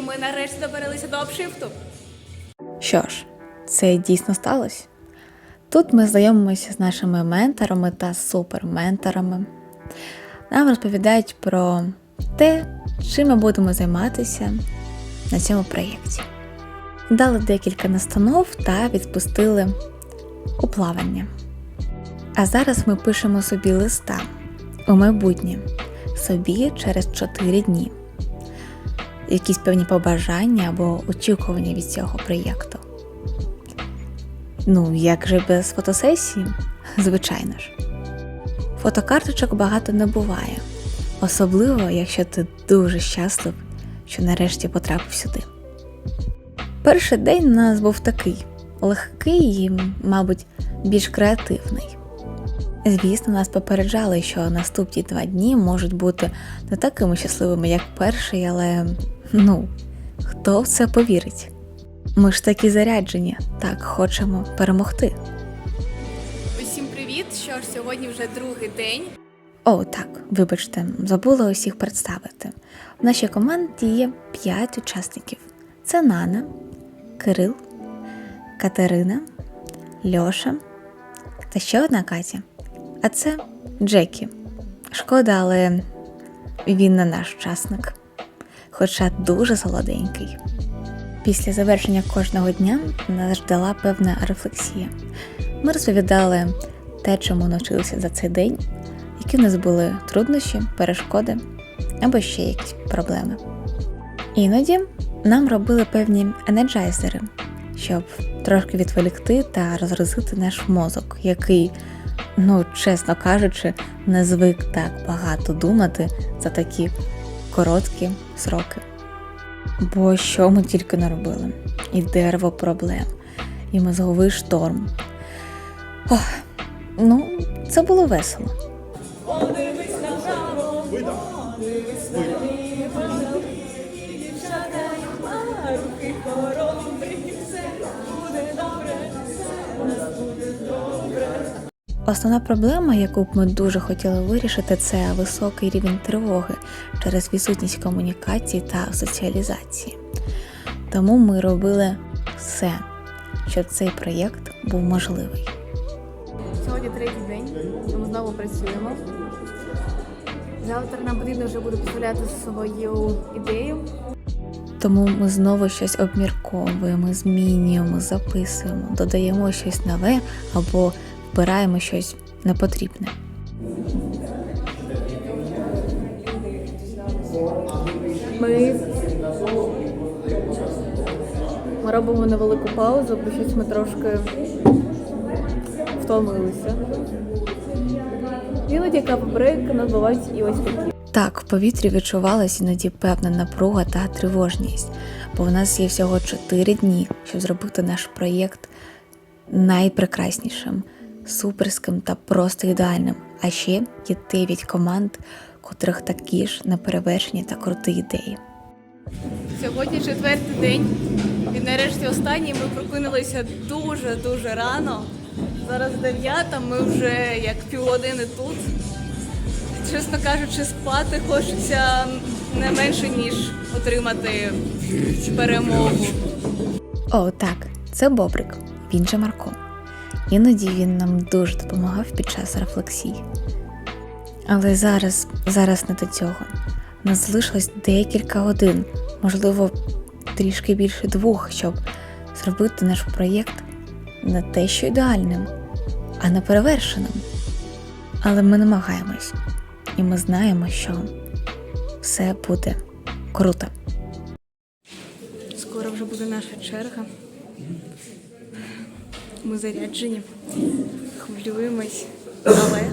ми нарешті добралися до обшифту. Що ж, це дійсно сталося. Тут ми знайомимося з нашими менторами та суперменторами. Нам розповідають про те, чим ми будемо займатися на цьому проєкті. Дали декілька настанов та відпустили у плавання. А зараз ми пишемо собі листа у майбутнє собі через 4 дні. Якісь певні побажання або очікування від цього проєкту. Ну, як же без фотосесії? Звичайно ж. Фотокарточок багато не буває, особливо, якщо ти дуже щаслив, що нарешті потрапив сюди. Перший день у нас був такий легкий і, мабуть, більш креативний. Звісно, нас попереджали, що наступні два дні можуть бути не такими щасливими, як перший, але ну, хто в це повірить? Ми ж такі заряджені, так хочемо перемогти. Усім привіт! Що ж, сьогодні вже другий день. О, так, вибачте, забула усіх представити. В нашій команді є 5 учасників: це Нана, Кирил, Катерина, Льоша та ще одна Катя. А це Джекі. Шкода, але він не наш учасник, хоча дуже солоденький. Після завершення кожного дня нас ждала певна рефлексія. Ми розповідали те, чому навчилися за цей день, які в нас були труднощі, перешкоди або ще якісь проблеми. Іноді нам робили певні енерджайзери, щоб трошки відволікти та розгрузити наш мозок, який, ну чесно кажучи, не звик так багато думати за такі короткі сроки. Бо що ми тільки не робили? І дерево проблем, і мозговий шторм. Ох, ну, це було весело. Основна проблема, яку б ми дуже хотіли вирішити, це високий рівень тривоги через відсутність комунікації та соціалізації. Тому ми робили все, щоб цей проєкт був можливий. Сьогодні третій день, ми знову працюємо. Завтра нам потрібно вже буде представляти свою ідею. Тому ми знову щось обмірковуємо, змінюємо, записуємо, додаємо щось нове або вбираємо щось непотрібне. Ми, ми робимо невелику паузу, бо щось ми трошки втомилися. Іноді кавбрейк нас бувають і ось такі. Так, в повітрі відчувалася іноді певна напруга та тривожність, бо в нас є всього 4 дні, щоб зробити наш проєкт найпрекраснішим, суперським та просто ідеальним. А ще є 9 команд, котрих такі ж неперевершені та круті ідеї. Сьогодні четвертий день. І нарешті останній ми прокинулися дуже-дуже рано. Зараз дев'ята, ми вже як півгодини тут. Чесно кажучи, спати хочеться не менше, ніж отримати перемогу. О, так, це Бобрик, він же Марко. Іноді він нам дуже допомагав під час рефлексії. Але зараз, зараз не до цього. Нас залишилось декілька годин, можливо, трішки більше двох, щоб зробити наш проєкт не те, що ідеальним, а неперевершеним. Але ми намагаємось, і ми знаємо, що все буде круто. Скоро вже буде наша черга. Ми заряджені, хвилюємось, але,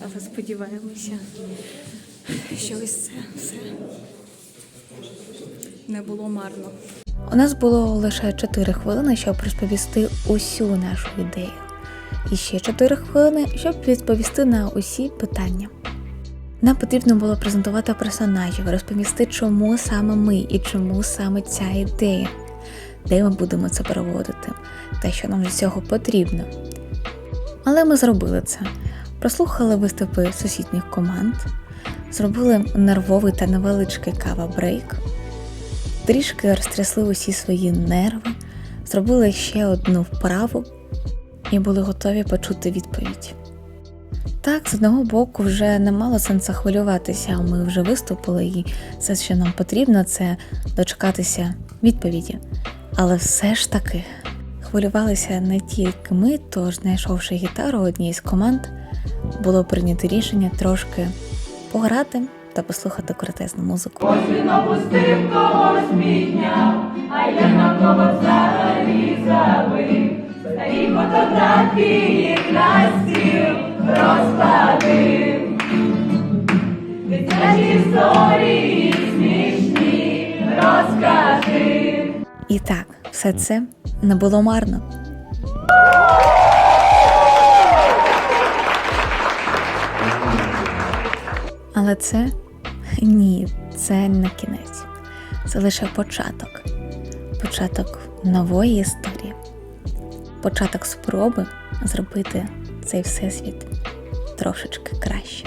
але сподіваємося, що ось це все не було марно. У нас було лише 4 хвилини, щоб розповісти усю нашу ідею. І ще 4 хвилини, щоб відповісти на усі питання. Нам потрібно було презентувати персонажів, розповісти, чому саме ми і чому саме ця ідея, де ми будемо це проводити, та що нам для цього потрібно. Але ми зробили це. Прослухали виступи сусідніх команд, зробили нервовий та невеличкий кава-брейк, трішки розтрясли усі свої нерви, зробили ще одну вправу і були готові почути відповідь. Так, з одного боку, вже не мало сенсу хвилюватися. Ми вже виступили, і все, що нам потрібно, це дочекатися відповіді. Але все ж таки хвилювалися не тільки ми, тож, знайшовши гітару однієї з команд, було прийнято рішення трошки пограти та послухати крутезну музику. Він опустив когось підняв, а я на кого взагалі забив. Старі фотографії на стіл розкладив. Дитячі історії смішні розкажи. І так, все це не було марно. Але це ні, це не кінець. Це лише початок. Початок нової історії. Початок спроби зробити цей всесвіт трошечки краще.